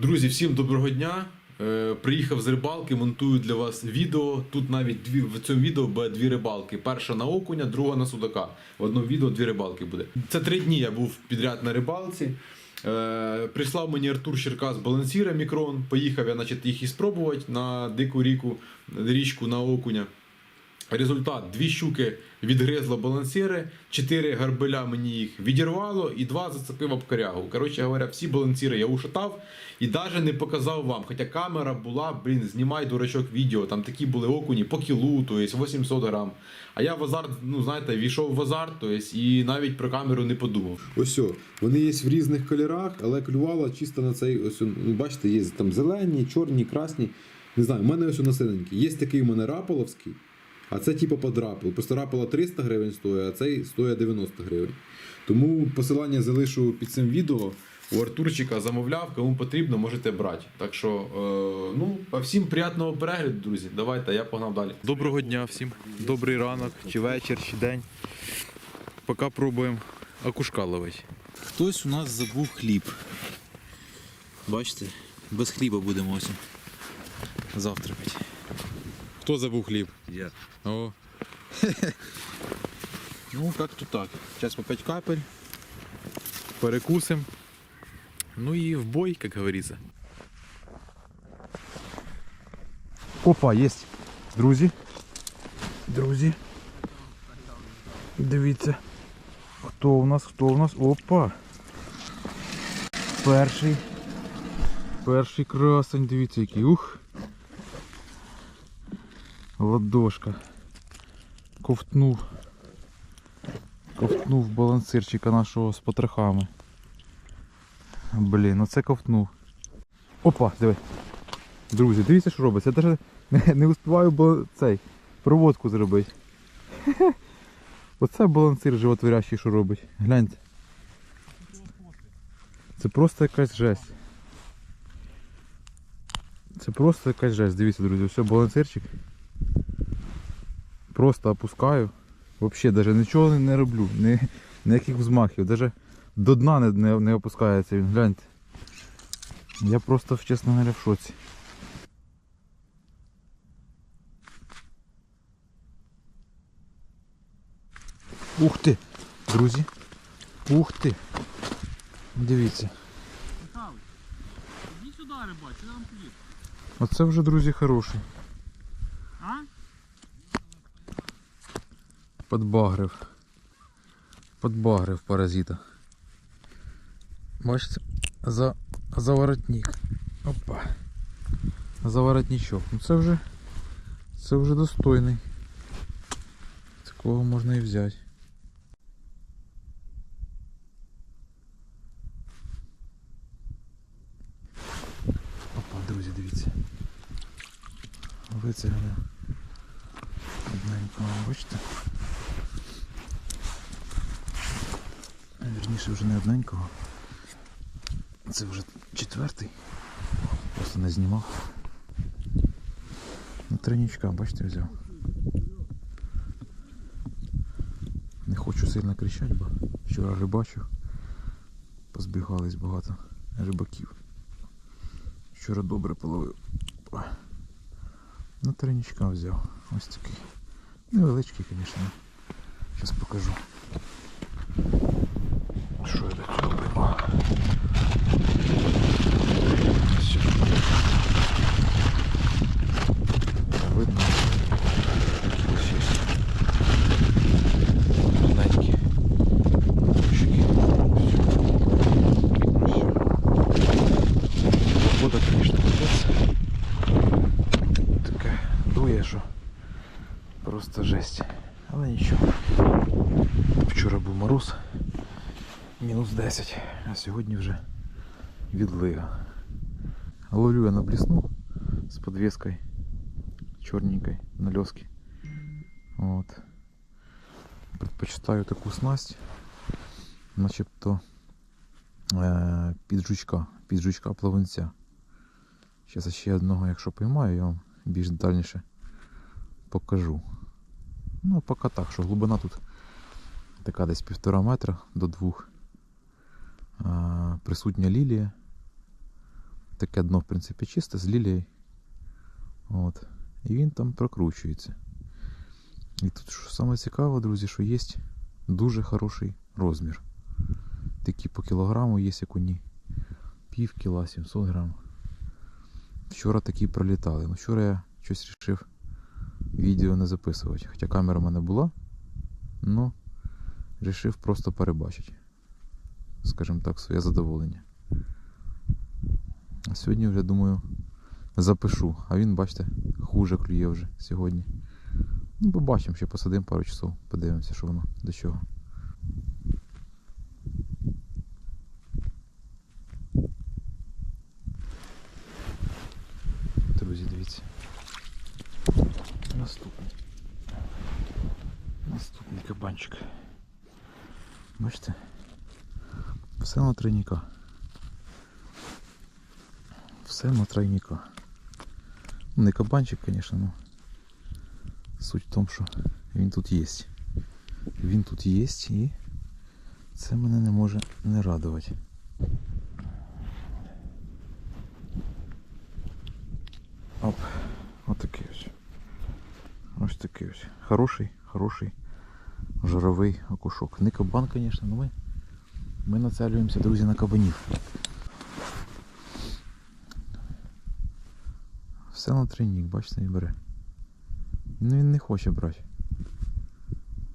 Друзі, всім доброго дня. Е, приїхав з рибалки, монтую для вас відео. Тут навіть дві в цьому відео буде дві рибалки. Перша на окуня, друга на судака. В одному відео дві рибалки буде. Це три дні я був підряд на рибалці. Е, прислав мені Артур Черкас балансіра мікрон. Поїхав я, значить, їх і спробувати на дику ріку, річку на окуня. Результат: дві щуки відгризло балансіри, чотири гарбеля мені їх відірвало і два зацепив об корягу. Коротше говоря, всі балансіри я ушатав і навіть не показав вам. Хоча камера була, блін, знімай дурачок відео. Там такі були окуні по кілу, то є 800 грам. А я в азарт, ну знаєте, війшов в азарт, то є, і навіть про камеру не подумав. Ось о, вони є в різних кольорах, але клювало чисто на цей. Ось ну, бачите, є там зелені, чорні, красні. Не знаю, в мене ось на синенький. Є такий у мене раполовський, а це типу подрапил. Просто рапало 300 гривень стоїть, а цей стоїть 90 гривень. Тому посилання залишу під цим відео. У Артурчика замовляв, кому потрібно, можете брати. Так що, е, ну, а всім приємного перегляду, друзі. Давайте, я погнав далі. Доброго дня всім. Добрий ранок, чи вечір, чи день. Поки пробуємо окушка ловити. Хтось у нас забув хліб. Бачите, без хліба будемо ось завтракати. Хто забув хліб? Я. О, Ну, как-то так. Сейчас по 5 капель. перекусим. Ну і в бой, як говориться. Опа, є. Друзі. Друзі. Дивіться. Хто у нас? Хто у нас? Опа. Перший. Перший красень, дивіться який. Ух. Ладошка. Ковтнув. Ковтнув балансирчика нашого з потрохами. Блін, оце ковтнув. Опа, диви. Друзі, дивіться, що робиться. Я навіть не, не успіваю бо цей проводку зробити. Оце балансир животворящий, що робить. Гляньте. Це просто якась жесть. Це просто якась жесть. Дивіться, друзі, все, балансирчик. Просто опускаю. Взагалі навіть нічого не роблю. Ні, ніяких взмахів. Навіть до дна не, не, не опускається він. Гляньте. Я просто, чесно говоря, в шоці. Ух ти! Друзі! Ух ти! Дивіться. Іди сюди, рибак, сюди нам хліб. Оце вже, друзі, хороший. А? Подбагрив. Подбагрив паразита. Бачите? За, за воротник. Опа. За воротничок. Ну це вже. Це вже достойний. Такого можна і взяти. Опа, друзі, дивіться. Вицегляне. Одненького, бачите? Вірніше вже не одненького. Це вже четвертий. Просто не знімав. На тройничка, бачите, взяв. Не хочу сильно кричати, бо вчора рибачив. Позбігались багато рибаків. Вчора добре половив. На тройничка взяв. Ось такий. Невеличкий, звісно. Зараз покажу. Що я до цього приймав? Ось. Видно. Такі ось є. Маленькі. Щуки. Ось. Погода, звісно, капець. Таке дує, що просто жесть. Але нічого. Вчора був мороз. Мінус 10, а сьогодні вже відлига. Ловлю я на блесну з подвеской чорненькой на льоске. Вот. Предпочитаю таку снасть. Начебто е, під жучка, під жучка плавунця. Зараз ще одного, якщо поймаю, я вам більш дальніше покажу. Ну, поки так, що глибина тут така десь півтора метра до двох. Присутня лілія. таке дно, в принципі, чисте з лілією. От. І він там прокручується. І тут саме цікаве, друзі, що є дуже хороший розмір. Такі по кілограму є окуні. Пів кіла, 700 грам. Вчора такі пролітали. Ну, вчора я щось вирішив відео не записувати. Хоча камера в мене була, але вирішив просто перебачити. Скажімо так, своє задоволення. А сьогодні вже думаю запишу. А він, бачите, хуже клює вже сьогодні. Ну, побачимо, ще посадимо пару часов, подивимося, що воно до чого. Друзі, дивіться. Наступний. Наступний кабанчик. Бачите? Все на тройника. Все на тройника. Ну, Не кабанчик, звісно, но суть в тому, що він тут є. Він тут є і це мене не може не радувати. Оп, отакий ось. Ось такий ось. Хороший, хороший жировий окушок. Не кабан, звісно, але ми, ми нацелюємося, друзі, на кабанів. Все на тренік, бачите, і бере. Ну він не хоче брати.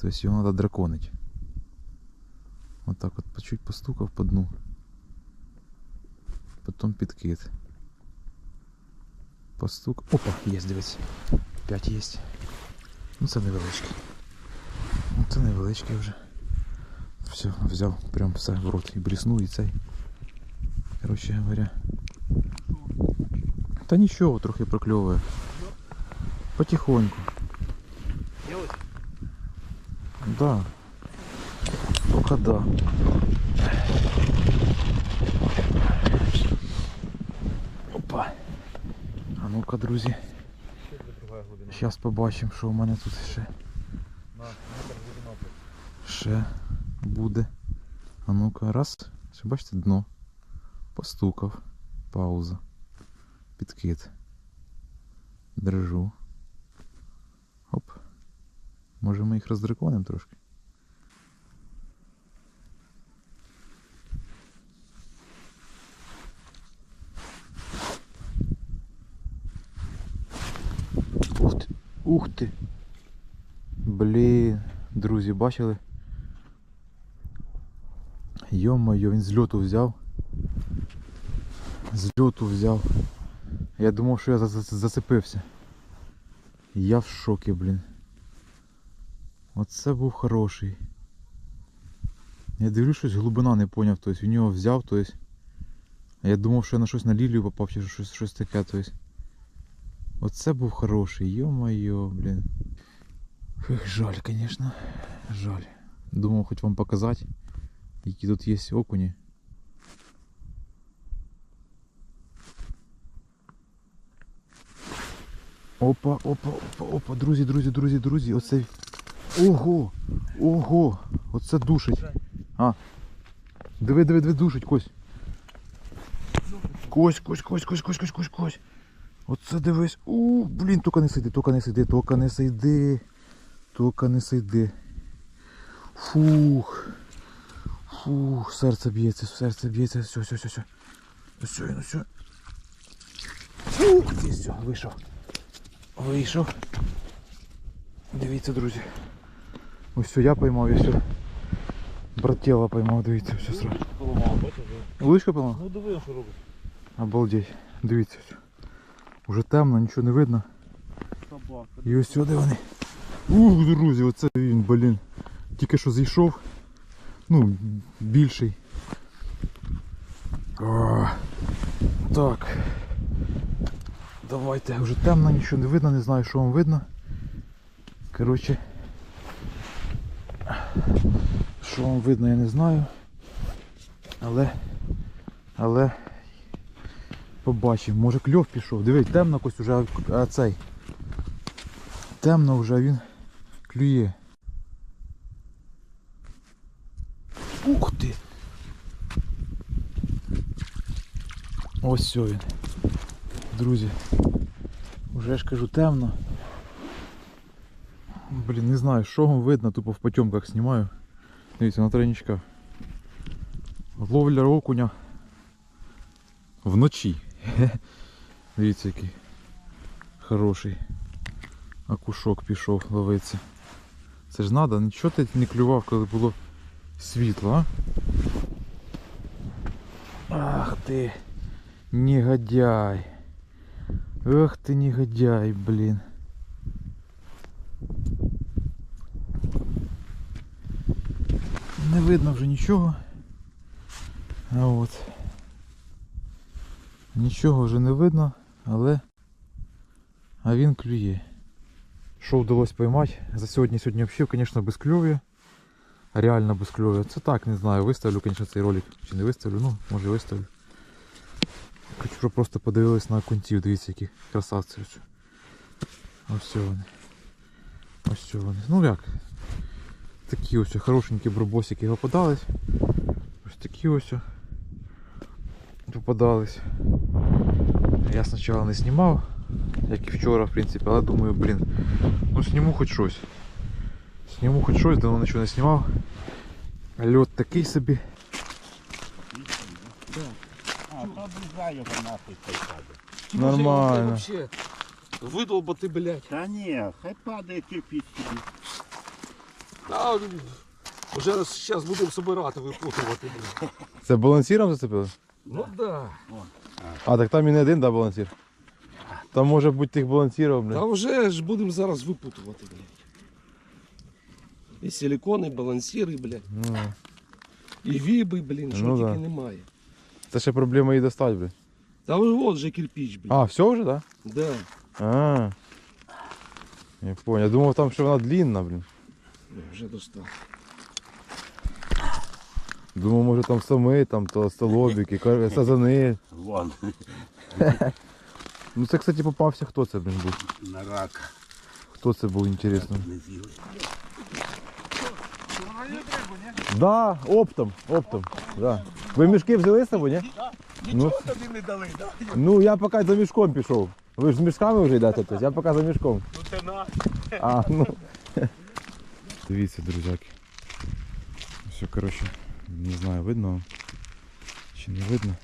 Тобто його треба драконить. Отак от по чуть постукав по дну. Потім підкид. Постук. Опа, є, дивись. 5 є. Ну це невеличкий. Ну це невеличкий вже. Все, взяв прям все в рот і бліснув і цей. Коротше говоря. Та нічого, трохи прокльовує. Потихоньку. Да. Пока да. Опа. А ну-ка, друзі. Зараз побачимо, що у мене тут ще. Ще буде. А ну-ка, раз. Ще бачите дно. Постукав. Пауза. Підкид. Держу. Оп. Може ми їх роздраконимо трошки? Ух ти. Ух ти. Блін, друзі, бачили? Йо-моє, він з льоту взяв. З льоту взяв. Я думав, що я за- за- зацепився. Я в шокі, блін. Оце був хороший. Я дивлюсь, щось глибина не поняв, тобто в нього взяв, тобто. А я думав, що я на щось на лілію попав чи щось, щось таке, тобто. Оце був хороший, йо-моє, блін. Жаль, звісно. Жаль. Думав хоч вам показати, які тут є окуні. Опа, опа, опа, опа, друзі, друзі, друзі, друзі, оце. Ого! Ого! Оце душить. А. Диви, диви, диви, душить, Кось. Кось, Кось, Кось, Кось, Кось, Кось, Кось, Кось. Оце дивись. У, блін, тільки не сиди, тільки не сиди, тільки не сиди. Тільки не сиди. Фух. Фух, серце б'ється, серце б'ється. Все, все, все, все. Все, він, все. Фух, ти все, вийшов. Вийшов. Дивіться, друзі. Ось все, я поймав, і все. Братєва поймав, дивіться, все сразу. Лучка поймав? Ну диви, що робить. Обалдеть. Дивіться все. Уже темно, нічого не видно. І ось сюди вони. Ух, друзі, оце він, блін. Тільки що зійшов. Ну, більший. О, так. Давайте, вже темно, нічого не видно, не знаю, що вам видно. Коротше. Що вам видно, я не знаю. Але. Але. Побачив, може кльов пішов. Дивись, темно якось уже а цей. Темно вже а він клює. Ух ти! Ось він. Друзі, уже ж кажу темно. Блін, не знаю, що видно, тупо в потемках знімаю. Дивіться, на тройничках. Ловля окуня вночі. Дивіться, який хороший акушок пішов ловиться. Це ж треба, нічого ти не клював, коли було світло, а? Ах ти, негодяй. Ах ти негодяй, блін. Не видно вже нічого. А от. Нічого вже не видно, але. А він клює. Що вдалося поймати? За сьогодні сьогодні взагалі, звісно, без кльові. Реально без кльові. Це так, не знаю, виставлю, звісно, цей ролик. Чи не виставлю, ну, може виставлю. Хочу, щоб просто подивились на контів, дивіться, які красавці. Ось. Вони. Ось вони. Ну як? Такі ось хорошенькі бробосики попадались. Ось такі ось попадались. Я спочатку не знімав, як і вчора, в принципі, але думаю, блін, ну зніму хоч щось. Зніму хоч щось, давно нічого не знімав. Льот такий собі. Обрізай його нахуй хай падає. Нормально. Вообще, видолбати, блядь. Та ні, хай падає кирпич собі. А, вже зараз будемо собирати, випутувати, блядь. Це балансіром зацепили? Ну да. А, так там і не один, да, балансір? Там може бути тих балансірів, блін. Та вже ж будемо зараз випутувати, блядь. І силікони, і балансіри, блядь. Ну, І віби, блін, що Ну тільки да. немає. Це ще проблема її достати, блін. Та от же кирпич, блядь. А, все вже, так? Да. Да? А. Я понял. Я думав там, що вона длинна, блін. Ну, Вже достав. Думав, може там самий, там то столобики, кар- сазани. Вон, Ну це, кстати, попався, хто це, блін, був? на рака. Хто це був, інтересно. Не з'їли. Да, оптом, оптом. Да. Ви мішки взяли з собою, ні? Ну, тобі не дали, да? ну я поки за мішком пішов. Ви ж з мішками вже йдете, тобто я поки за мішком. Ну це на. А, ну. Дивіться, друзяки. Все, коротше, не знаю, видно чи не видно.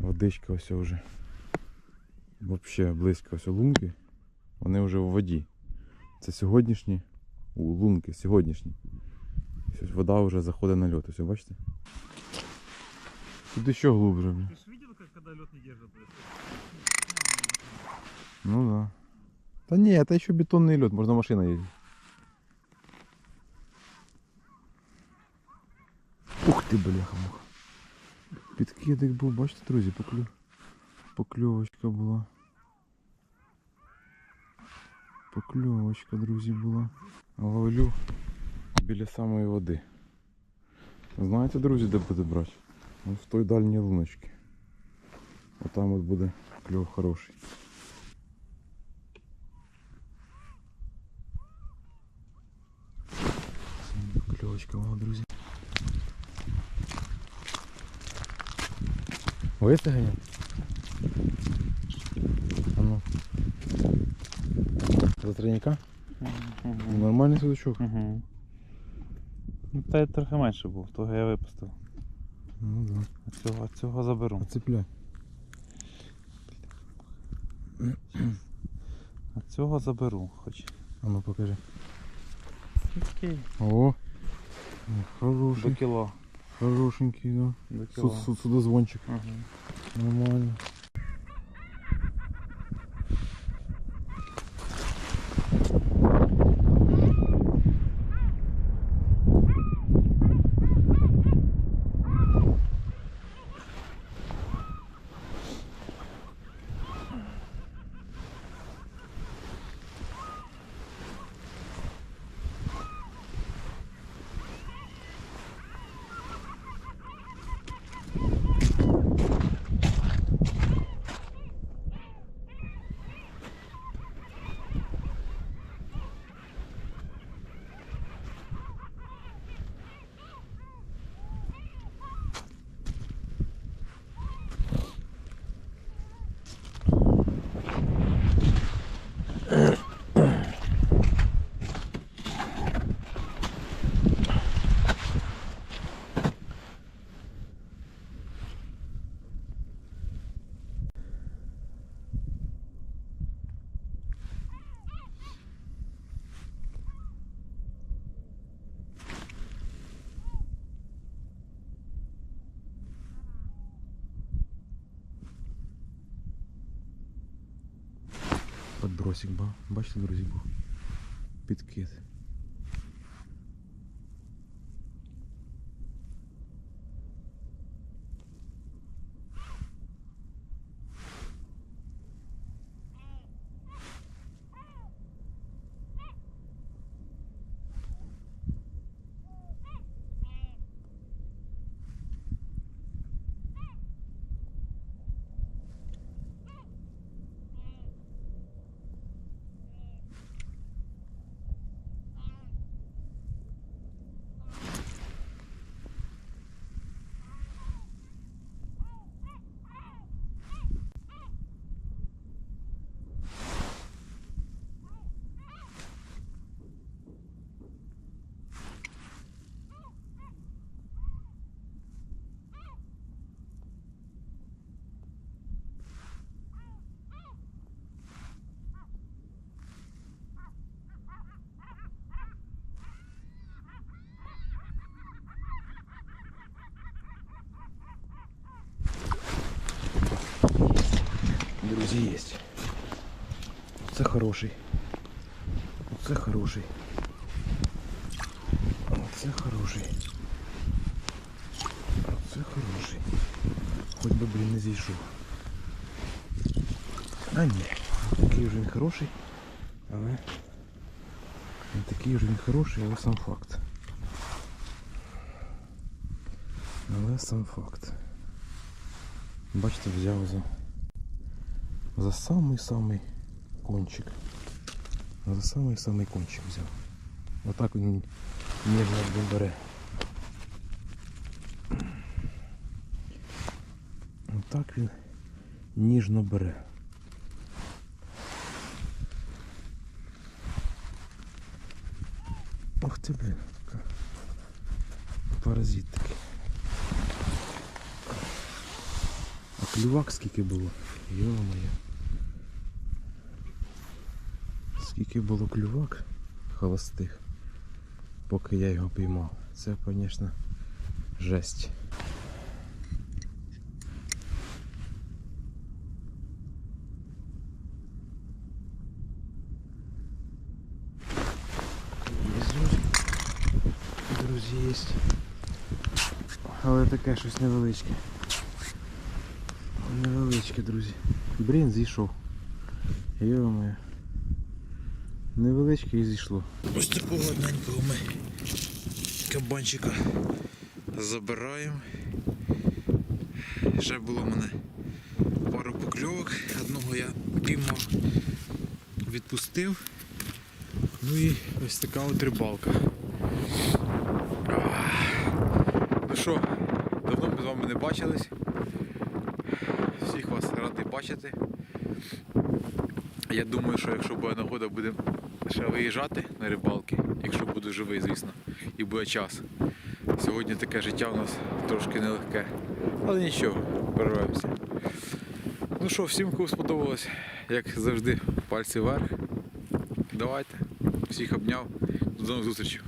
Водичка ось вже. Взагалі близько ось лунки. Вони вже в воді. Це сьогоднішні у лунки, сьогоднішні. Ось вода вже заходить на льот. Ось, бачите? Тут ще глубже, блін. Ну да. Та ні, это еще бетонный лед, можно машина ездить. Ух ти, бляха муха. Підкидик був, бачите, друзі, поклю... покльовочка була. Покльовочка, друзі, була. Ловлю біля самої води. Знаєте, друзі, де буде брати? Ось в той дальній луночці. Отам от буде кльов хороший. Кльовочка була, друзі. Вистигання? А ну. За тройника? Нормальний судачок. Угу. Ну, та й трохи менше був, того я випустив. Ну да. А цього, а цього заберу. Оцепляй. А цього заберу хоч. А ну покажи. Такий. О! Ну, До кіло. хорошенький, да. До кіло. суд, судозвончик. Угу. Нормально. Подбросик, ба. Бачите, друзі, був. Підкид. Друзі, є. Це хороший. Це хороший. Це хороший. Це хороший. Хоч би, блін, не зійшов. А ні, такий вже він хороший, але не такий вже він хороший, але сам факт. Але сам факт. Бачите, взяв за за самий-самий кончик. За самий-самий кончик взяв. Отак він ніжно бере. Отак він ніжно бере. Ох ти, блін, паразит такий. А клювак скільки було? Йо-моє. Скільки було клювак холостих, поки я його піймав. Це, звісно, жесть. Друзі, є. Але таке щось невеличке. Невеличке, друзі. Блін, зійшов. Йо-моє. Невеличке і зійшло. Ось такого одненького ми кабанчика забираємо. Ще було в мене пару покльовок. Одного я піймав, відпустив. Ну і ось така от рибалка. Ну що, давно ми з вами не бачились. Всіх вас радий бачити. Я думаю, що якщо буде нагода, будемо ще виїжджати на рибалки, якщо буду живий, звісно, і буде час. Сьогодні таке життя у нас трошки нелегке. Але нічого, перервемося. Ну що, всім кому сподобалось, як завжди, пальці вверх. Давайте. Всіх обняв. До нових зустрічей.